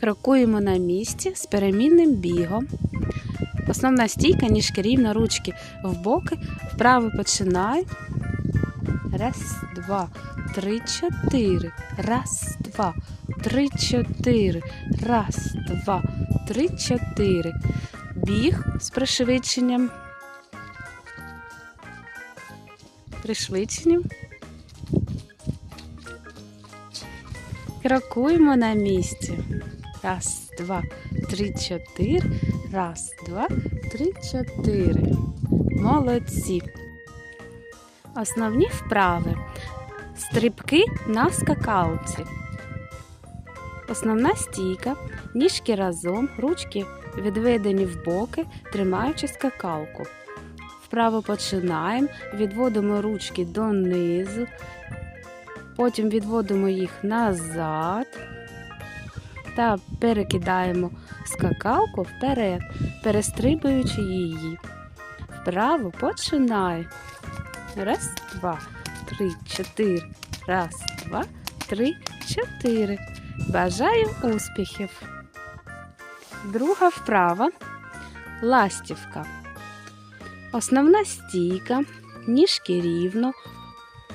Крокуємо на місці з перемінним бігом. Основна стійка, ніжки рівно, ручки в боки. Вправо починай. Раз, два, три, чотири. Раз, два, три, чотири. Раз, два, три, чотири. Біг з пришвидшенням. Пришвидшенням. Крокуємо на місці. Раз, два, три, чотири. Раз, два, три, чотири. Молодці. Основні вправи. Стрибки на скакалці. Основна стійка. Ніжки разом, ручки відведені в боки, тримаючи скакалку. Вправо починаємо, відводимо ручки донизу, потім відводимо їх назад та перекидаємо скакалку вперед, перестрибуючи її. Вправо починай. Раз, два, три, чотири. Раз, два, три, чотири. Бажаю успіхів. Друга вправа ластівка. Основна стійка, ніжки рівно,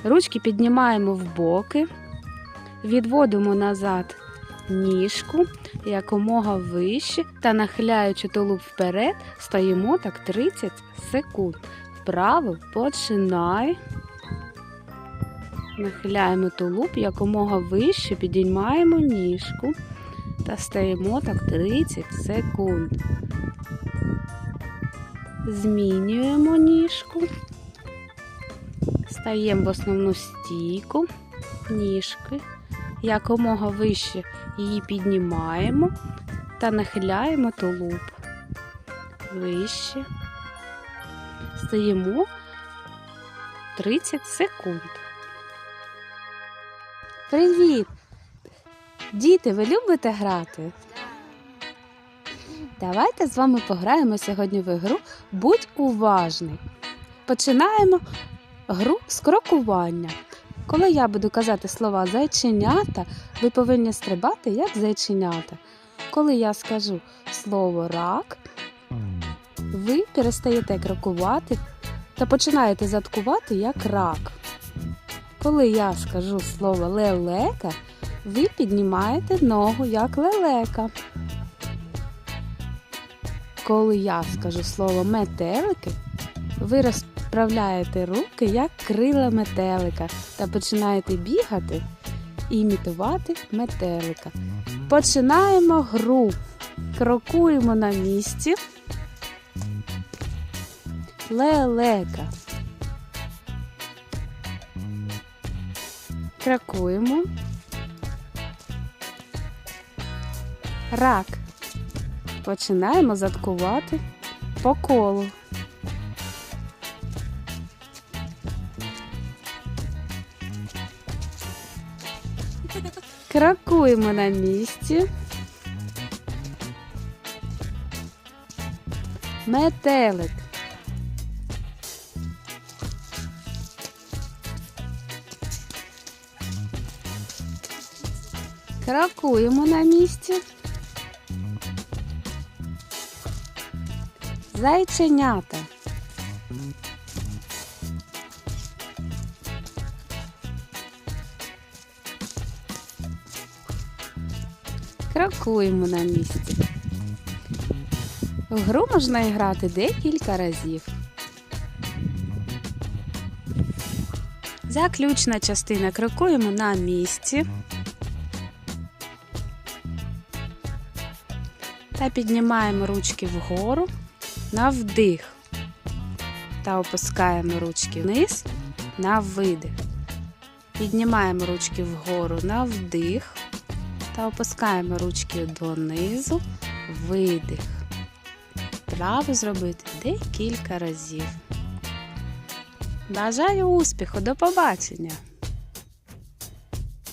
ручки піднімаємо в боки, відводимо назад ніжку якомога вище та нахиляючи тулуб вперед, стоїмо так 30 секунд. Вправо починай. Нахиляємо тулуб якомога вище, підіймаємо ніжку та стоїмо так 30 секунд. Змінюємо ніжку, стаємо в основну стійку, ніжки, якомога вище її піднімаємо та нахиляємо тулуб. Вище. Стоїмо 30 секунд. Привіт! Діти, ви любите грати? Давайте з вами пограємо сьогодні в ігру Будь уважний. Починаємо гру з крокування. Коли я буду казати слова зайченята, ви повинні стрибати як зайченята. Коли я скажу слово рак, ви перестаєте крокувати та починаєте заткувати як рак. Коли я скажу слово лелека, ви піднімаєте ногу як лелека. Коли я скажу слово метелики, ви розправляєте руки як крила метелика та починаєте бігати і імітувати метелика. Починаємо гру. Крокуємо на місці. Лелека. Крокуємо. Рак. Починаємо заткувати по колу. Крокуємо на місці. Метелик. Крокуємо на місці. Зайченята. Крокуємо на місці. В гру можна грати декілька разів. Заключна частина крокуємо на місці. Та піднімаємо ручки вгору на вдих. Та опускаємо ручки вниз на видих. Піднімаємо ручки вгору на вдих. Та опускаємо ручки донизу, видих. Право зробити декілька разів. Бажаю успіху, до побачення!